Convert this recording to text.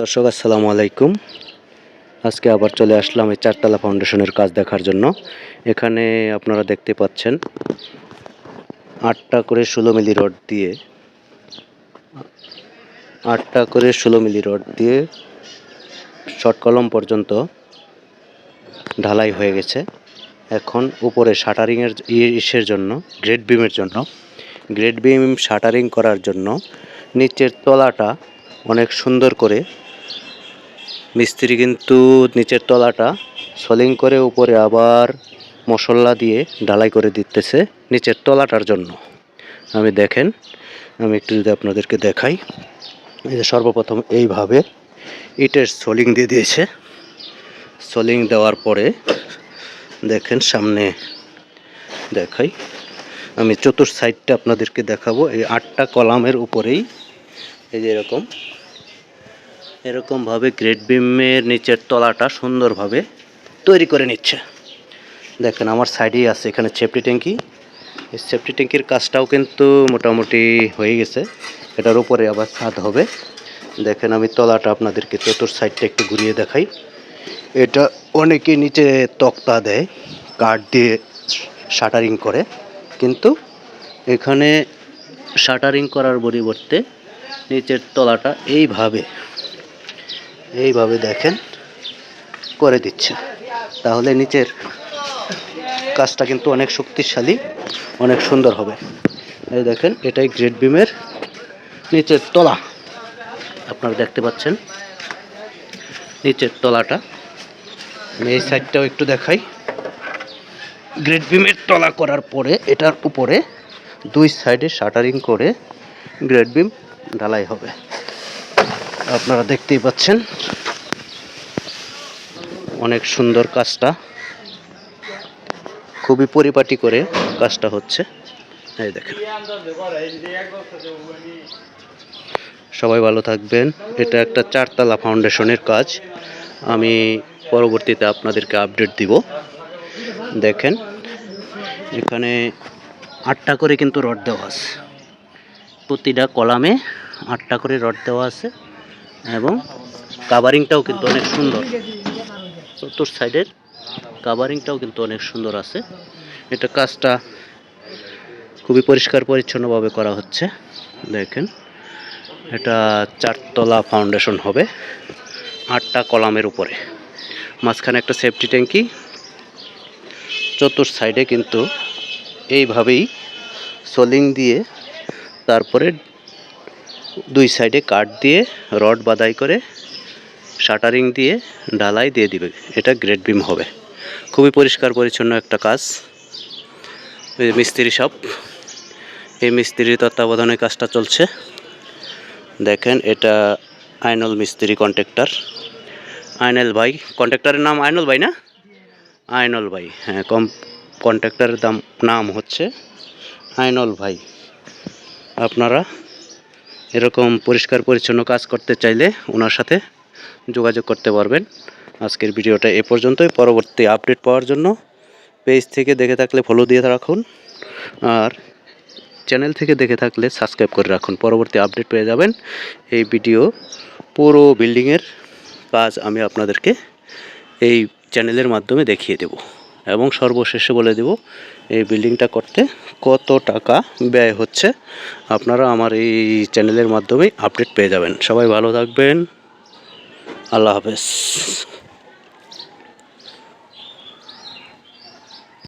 দর্শক, আসসালামু আলাইকুম। আজকে আবার চলে আসলাম এই চারতলা ফাউন্ডেশনের কাজ দেখার জন্য। এখানে আপনারা দেখতে পাচ্ছেন আটটা করে ষোলো মিলি রড দিয়ে, আটটা করে ষোলো মিলি রড দিয়ে শর্ট কলম পর্যন্ত ঢালাই হয়ে গেছে। এখন উপরে শাটারিংয়ের ইসের জন্য, গ্রেড বিমের জন্য, গ্রেড বিম শাটারিং করার জন্য নিচের তলাটা অনেক সুন্দর করে মিস্ত্রি কিন্তু নিচের তলাটা সলিং করে উপরে আবার মশলা দিয়ে ঢালাই করে দিতেছে নিচের তলাটার জন্য। আমি দেখেন, আমি একটু যদি আপনাদেরকে দেখাই। এই যে সর্বপ্রথম এইভাবে ইটের সলিং দিয়ে দিয়েছে। সলিং দেওয়ার পরে দেখেন সামনে দেখাই। আমি চতুর সাইডটা আপনাদেরকে দেখাবো। এই আটটা কলামের উপরেই এই যে এরকম এরকমভাবে গ্রেট বিমের নিচের তলাটা সুন্দরভাবে তৈরি করে নিচ্ছে। দেখেন, আমার সাইডেই আছে এখানে সেফটি ট্যাঙ্কি। এই সেফটি ট্যাঙ্কির কাজটাও কিন্তু মোটামুটি হয়ে গেছে। এটার উপরে আবার ছাদ হবে। দেখেন, আমি তলাটা আপনাদেরকে চতুর সাইডটা একটু ঘুরিয়ে দেখাই। এটা অনেকে নিচে তক্তা দেয়, কাঠ দিয়ে শাটারিং করে। কিন্তু এখানে শাটারিং করার পরিবর্তে নিচের তলাটা এইভাবে এইভাবে দেখেন, করে দিচ্ছে। তাহলে নিচের কাজটা কিন্তু অনেক শক্তিশালী, অনেক সুন্দর হবে। এই দেখেন, এটাই গ্রেড বিমের নিচের তলা। আপনারা দেখতে পাচ্ছেন নিচের তলাটা। এই সাইডটাও একটু দেখাই। গ্রেড বিমের তলা করার পরে, এটার উপরে দুই সাইডে শাটারিং করে গ্রেড বিম ঢালাই হবে। আপনারা দেখতেই পাচ্ছেন অনেক সুন্দর কাজটা। খুবই পরিপাটি করে কাজটা হচ্ছে। এই দেখেন। সবাই ভালো থাকবেন। এটা একটা চারতলা ফাউন্ডেশনের কাজ। আমি পরবর্তীতে আপনাদেরকে আপডেট দিব। দেখেন, এখানে আটটা করে কিন্তু রড দেওয়া আছে। প্রতিটা কলামে আটটা করে রড দেওয়া আছে। এবং কাভারিংটাও কিন্তু অনেক সুন্দর। চতুর সাইডের কাভারিংটাও কিন্তু অনেক সুন্দর আছে। এটা কাজটা খুবই পরিষ্কার পরিচ্ছন্নভাবে করা হচ্ছে। দেখেন, এটা চারতলা ফাউন্ডেশন হবে আটটা কলামের উপরে। মাঝখানে একটা সেফটি ট্যাঙ্কি। চতুর সাইডে কিন্তু এইভাবেই সোলিং দিয়ে তারপরে দুই সাইডে কাঠ দিয়ে, রড বাদাই করে শাটারিং দিয়ে ঢালাই দিয়ে দিবে। এটা গ্রেড বিম হবে। খুবই পরিষ্কার পরিচ্ছন্ন একটা কাজ। মিস্ত্রি সব, এই মিস্ত্রির তত্ত্বাবধানে কাজটা চলছে। দেখেন, এটা আইনল মিস্ত্রি কন্ট্রাক্টর। আইনল ভাই, কন্ট্রাক্টরের নাম আইনল ভাই না? আইনল ভাই হ্যাঁ কম, কন্ট্রাক্টরের দাম, নাম হচ্ছে আইনল ভাই। আপনারা এরকম পরিষ্কার পরিচ্ছন্ন কাজ করতে চাইলে ওনার সাথে যোগাযোগ করতে পারবেন। আজকের ভিডিওটা এ পর্যন্তই। পরবর্তী আপডেট পাওয়ার জন্য পেজ থেকে দেখে থাকলে ফলো দিয়ে রাখুন আর চ্যানেল থেকে দেখে থাকলে সাবস্ক্রাইব করে রাখুন। পরবর্তী আপডেট পেয়ে যাবেন। এই ভিডিও পুরো বিল্ডিংয়ের কাজ আমি আপনাদেরকে এই চ্যানেলের মাধ্যমে দেখিয়ে দেব। এবং সর্বশেষে বলে দেব, এই বিল্ডিংটা করতে কত টাকা ব্যয় হচ্ছে, আপনারা আমার এই চ্যানেলের মাধ্যমেই আপডেট পেয়ে যাবেন। সবাই ভালো থাকবেন। আল্লাহ হাফেজ।